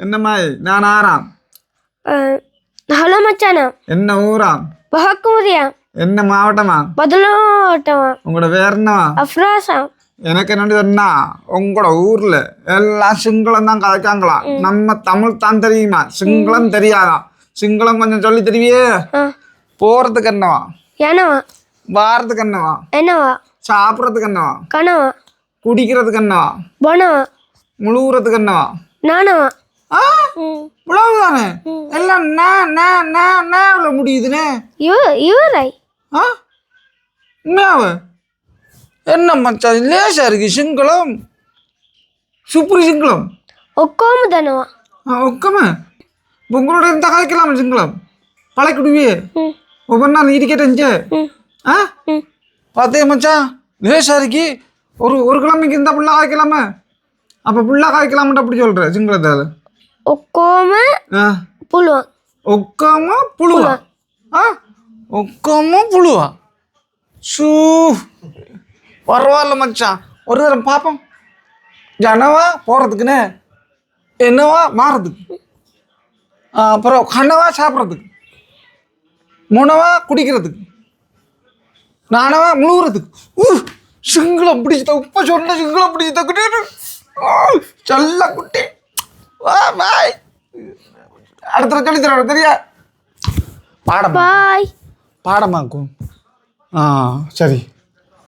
என்னம்மா நான் ஆறாம். ஹலோ மச்சானா? என்ன ஊராம் பஹக்குமுரியா என்ன மாவட்டமா? பதினோட்டமா. உங்களோட பேர் என்னவா? அஃப்ராஸா எனக்கு என்னடி சொன்னா உங்களோட ஊர்ல எல்லாம் சிங்களம் தான் கதைக்காங்களாம் நம்ம தமிழ் தான் தெரியுமா? சிங்களம் தெரியாதாம் சிங்களம் கொஞ்சம் சொல்லி தெரிவியே போறதுக்கு என்னவா? என்னவா? வாரத்துக்கு என்னவா? என்னவா? சாப்பிட்றதுக்கு என்னவா? கனவா? குடிக்கிறதுக்கு என்னவா? பொனவா? முழுகுறதுக்கு என்னவா? நானவா? ஆ ம் இவ்வளவு தானே எல்லாம் நான் நான் நான் நான் முடியுதுனே. ஆ? உண்மையாவ? என்ன மச்சான் லேசா இருக்கு சிங்களம். சூப்பர் சிங்களம். ஒக்கோமு தானவா ஆ ஒக்கம? உங்களோட இந்த கதைக்கலாம் சிங்களம். பழைக்கிடுவியே. ம் ஒவ்வொன்றா நீ இருக்கட்டே ஆ? பார்த்தே மச்சான் லேசா இருக்கி. ஒரு ஒரு கிழமைக்கு இந்த புள்ளா காய்க்கலாமா அப்போ புள்ளா காய்க்கலாம்ட்டு அப்படி சொல்கிற சிங்களத்தால். ஒக்கோம ஆ புழுவா ஆ ஒக்காம புழுவா சூ பரவாயில்ல மச்சான் ஒரு தரம் பார்ப்போம் ஜனவா போகிறதுக்குண்ணே என்னவா மாறதுக்கு ஆ, அப்புறம் கண்ணவா சாப்பிட்றதுக்கு முனவா குடிக்கிறதுக்கு நானவா முழுகுறதுக்கு ஊ சிங்களம் பிடிச்ச உப்ப சொன்ன சிங்களம் பிடிச்ச தக்கிட்டு சொல்ல குட்டி பாய். அடுத்த சொல்லி தெரியா? பாடமா பாய். பாடமாக்கும் ஆ சரி.